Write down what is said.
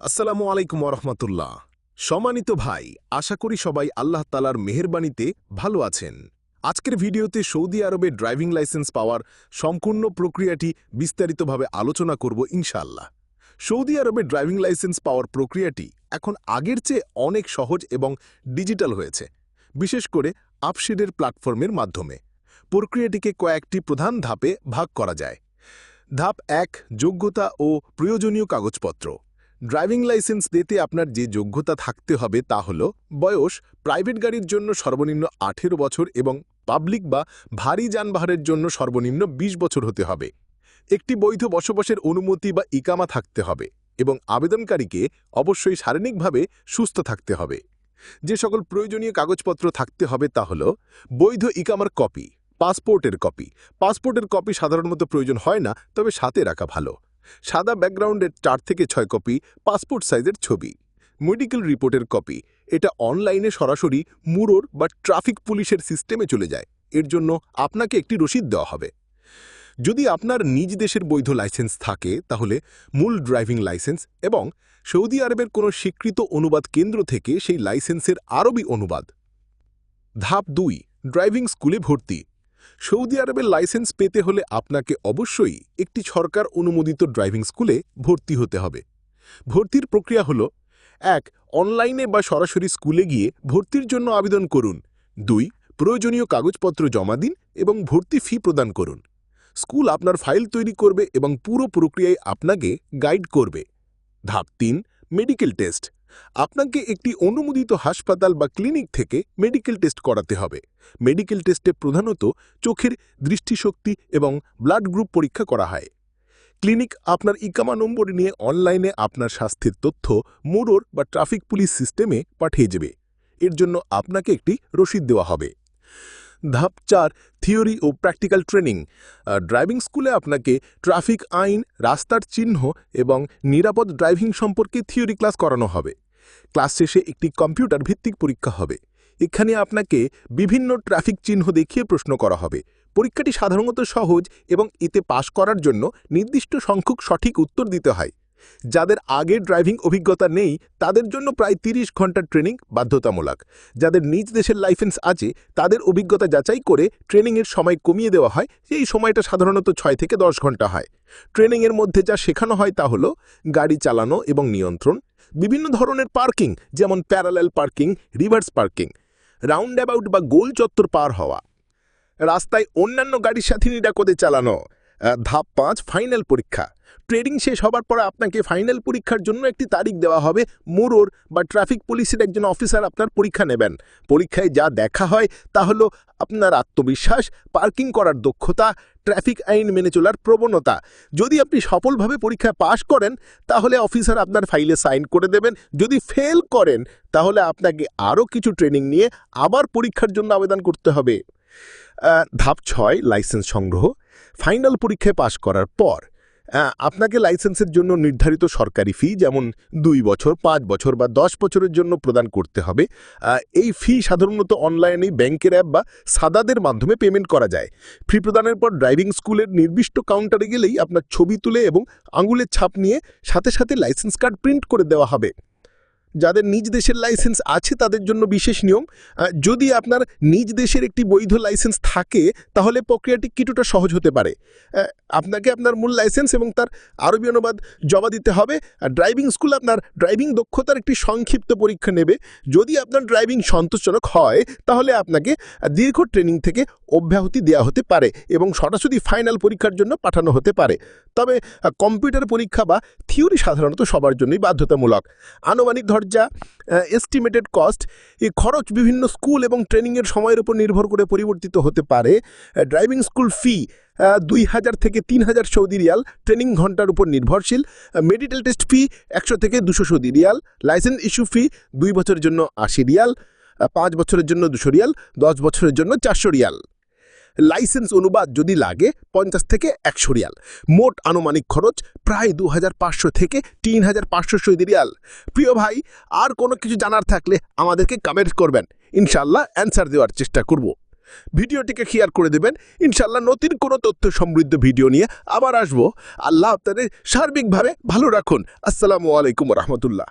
আসসালামু আলাইকুম রহমতুল্লাহ সম্মানিত ভাই, আশা করি সবাই আল্লাহ তালার মেহেরবানিতে ভালো আছেন। আজকের ভিডিওতে সৌদি আরবে ড্রাইভিং লাইসেন্স পাওয়ার সম্পূর্ণ প্রক্রিয়াটি বিস্তারিতভাবে আলোচনা করব ইনশাআল্লাহ। সৌদি আরবে ড্রাইভিং লাইসেন্স পাওয়ার প্রক্রিয়াটি এখন আগের চেয়ে অনেক সহজ এবং ডিজিটাল হয়েছে, বিশেষ করে আপশেডের প্ল্যাটফর্মের মাধ্যমে। প্রক্রিয়াটিকে কয়েকটি প্রধান ধাপে ভাগ করা যায়। ধাপ এক, যোগ্যতা ও প্রয়োজনীয় কাগজপত্র। ড্রাইভিং লাইসেন্স দিতে আপনার যে যোগ্যতা থাকতে হবে তা হল বয়স, প্রাইভেট গাড়ির জন্য সর্বনিম্ন আঠেরো বছর এবং পাবলিক বা ভারী যানবাহনের জন্য সর্বনিম্ন ২০ বছর হতে হবে। একটি বৈধ বসবাসের অনুমতি বা ইকামা থাকতে হবে এবং আবেদনকারীকে অবশ্যই শারীরিকভাবে সুস্থ থাকতে হবে। যে সকল প্রয়োজনীয় কাগজপত্র থাকতে হবে তা হল বৈধ ইকামার কপি, পাসপোর্টের কপি। পাসপোর্টের কপি সাধারণত প্রয়োজন হয় না, তবে সাথে রাখা ভালো। সাদা ব্যাকগ্রাউন্ডের চার থেকে ছয় কপি, পাসপোর্ট সাইজের ছবি। মেডিকেল রিপোর্টের কপি। এটা অনলাইনে সরাসরি মুরোর বা ট্রাফিক পুলিশের সিস্টেমে চলে যায়। এর জন্য আপনাকে একটি রসিদ দেওয়া হবে। যদি আপনার নিজ দেশের বৈধ লাইসেন্স থাকে, তাহলে মূল ড্রাইভিং লাইসেন্স এবং সৌদি আরবের কোনো স্বীকৃত অনুবাদ কেন্দ্র থেকে সেই লাইসেন্সের আরবি অনুবাদ। ধাপ দুই, ড্রাইভিং স্কুলে ভর্তি। সৌদি আরবের লাইসেন্স পেতে হলে আপনাকে অবশ্যই একটি সরকার অনুমোদিত ড্রাইভিং স্কুলে ভর্তি হতে হবে। ভর্তির প্রক্রিয়া হল, এক, অনলাইনে বা সরাসরি স্কুলে গিয়ে ভর্তির জন্য আবেদন করুন। দুই, প্রয়োজনীয় কাগজপত্র জমা দিন এবং ভর্তি ফি প্রদান করুন। স্কুল আপনার ফাইল তৈরি করবে এবং পুরো প্রক্রিয়ায় আপনাকে গাইড করবে। ধাপ তিন, মেডিকেল টেস্ট। আপনাকে একটি অনুমোদিত হাসপাতাল বা ক্লিনিক থেকে মেডিকেল টেস্ট করাতে হবে। মেডিকেল টেস্টে প্রধানত চোখের দৃষ্টিশক্তি এবং ব্লাড গ্রুপ পরীক্ষা করা হয়। ক্লিনিক আপনার ইকামা নম্বর নিয়ে অনলাইনে আপনার স্বাস্থ্যের তথ্য, মোড়র বা ট্রাফিক পুলিশ সিস্টেমে পাঠিয়ে যাবে এর জন্য আপনাকে একটি রসিদ দেওয়া হবে। ধাপ চার, থিওরি ও প্র্যাকটিক্যাল ট্রেনিং। ড্রাইভিং স্কুলে আপনাকে ট্রাফিক আইন, রাস্তার চিহ্ন এবং নিরাপদ ড্রাইভিং সম্পর্কে থিওরি ক্লাস করানো হবে। ক্লাস শেষে একটি কম্পিউটার ভিত্তিক পরীক্ষা হবে। এখানে আপনাকে বিভিন্ন ট্রাফিক চিহ্ন দেখিয়ে প্রশ্ন করা হবে। পরীক্ষাটি সাধারণত সহজ এবং এতে পাশ করার জন্য নির্দিষ্ট সংখ্যক সঠিক উত্তর দিতে হয়। যাদের আগের ড্রাইভিং অভিজ্ঞতা নেই, তাদের জন্য প্রায় ৩০ ঘণ্টার ট্রেনিং বাধ্যতামূলক। যাদের নিজ দেশের লাইসেন্স আছে, তাদের অভিজ্ঞতা যাচাই করে ট্রেনিংয়ের সময় কমিয়ে দেওয়া হয় এই সময়টা সাধারণত ছয় থেকে দশ ঘণ্টা হয়। ট্রেনিংয়ের মধ্যে যা শেখানো হয় তা হল গাড়ি চালানো এবং নিয়ন্ত্রণ বিভিন্ন ধরনের পার্কিং, যেমন parallel parking, reverse parking roundabout বা গোল চত্বর পার হওয়া, রাস্তায় অন্যান্য গাড়ির সাথে নিরাপদে চালানো ধাপ পাঁচ, ফাইনাল পরীক্ষা। ট্রেনিং শেষ হবার পর আপনাকে ফাইনাল পরীক্ষার জন্য একটি তারিখ দেওয়া হবে। মোরোর বা ট্রাফিক পুলিশের একজন অফিসার আপনার পরীক্ষা নেবেন। পরীক্ষায় যা দেখা হয় তা হলো আপনার আত্মবিশ্বাস পার্কিং করার দক্ষতা ট্রাফিক আইন মেনে চলার প্রবণতা। যদি আপনি সফলভাবে পরীক্ষায় পাশ করেন, তাহলে অফিসার আপনার ফাইলে সাইন করে দেবেন। যদি ফেল করেন, তাহলে আপনাকে আরও কিছু ট্রেনিং নিয়ে আবার পরীক্ষার জন্য আবেদন করতে হবে। ধাপ ছয় লাইসেন্স সংগ্রহ। ফাইনাল পরীক্ষায় পাশ করার পর আপনাকে লাইসেন্সের জন্য নির্ধারিত সরকারি ফি যেমন দুই বছর, পাঁচ বছর বা দশ বছরের জন্য প্রদান করতে হবে। এই ফি সাধারণত অনলাইনে ব্যাংকের অ্যাপ বা সাদাদের মাধ্যমে পেমেন্ট করা যায়। ফি প্রদানের পর ড্রাইভিং স্কুলের নির্দিষ্ট কাউন্টারে গেলেই আপনার ছবি তুলে এবং আঙুলের ছাপ নিয়ে সাথে সাথে লাইসেন্স কার্ড প্রিন্ট করে দেওয়া হবে। যাদের নিজ দেশের লাইসেন্স আছে, তাদের জন্য বিশেষ নিয়ম। যদি আপনার নিজ দেশের একটি বৈধ লাইসেন্স থাকে, তাহলে প্রক্রিয়াটি কিছুটা সহজ হতে পারে। আপনাকে আপনার মূল লাইসেন্স এবং তার আরবি অনুবাদ জমা দিতে হবে। আর ড্রাইভিং স্কুল আপনার ড্রাইভিং দক্ষতার একটি সংক্ষিপ্ত পরীক্ষা নেবে। যদি আপনার ড্রাইভিং সন্তোষজনক হয়, তাহলে আপনাকে দীর্ঘ ট্রেনিং থেকে অব্যাহতি দেওয়া হতে পারে এবং সরাসরি ফাইনাল পরীক্ষার জন্য পাঠানো হতে পারে। তবে কম্পিউটার পরীক্ষা বা থিওরি সাধারণত সবার জন্যই বাধ্যতামূলক। আনুমানিক ধর্যা এস্টিমেটেড কস্ট এই খরচ বিভিন্ন স্কুল এবং ট্রেনিংয়ের সময়ের উপর নির্ভর করে পরিবর্তিত হতে পারে ড্রাইভিং স্কুল ফি দুই হাজার থেকে তিন হাজার সৌদি রিয়াল ট্রেনিং ঘণ্টার উপর নির্ভরশীল মেডিকেল টেস্ট ফি একশো থেকে দুশো Saudi riyal licence issue fee দুই বছরের জন্য আশি রিয়াল পাঁচ বছরের জন্য দুশো রিয়াল দশ বছরের জন্য চারশো রিয়াল লাইসেন্স অনুবাদ যদি লাগে পঞ্চাশ থেকে একশো রিয়াল। মোট আনুমানিক খরচ প্রায় দু হাজার পাঁচশো থেকে তিন হাজার পাঁচশো সৌদি রিয়াল। প্রিয় ভাই, আর কোনো কিছু জানার থাকলে আমাদেরকে কমেন্ট করবেন। ইনশাল্লাহ অ্যান্সার দেওয়ার চেষ্টা করব। ভিডিওটিকে শেয়ার করে দেবেন। ইনশাল্লাহ নতুন কোনো তথ্য সমৃদ্ধ ভিডিও নিয়ে আবার আসব। আল্লাহ আপনাদের সার্বিকভাবে ভালো রাখুন। আসসালামু আলাইকুম রহমতুল্লাহ।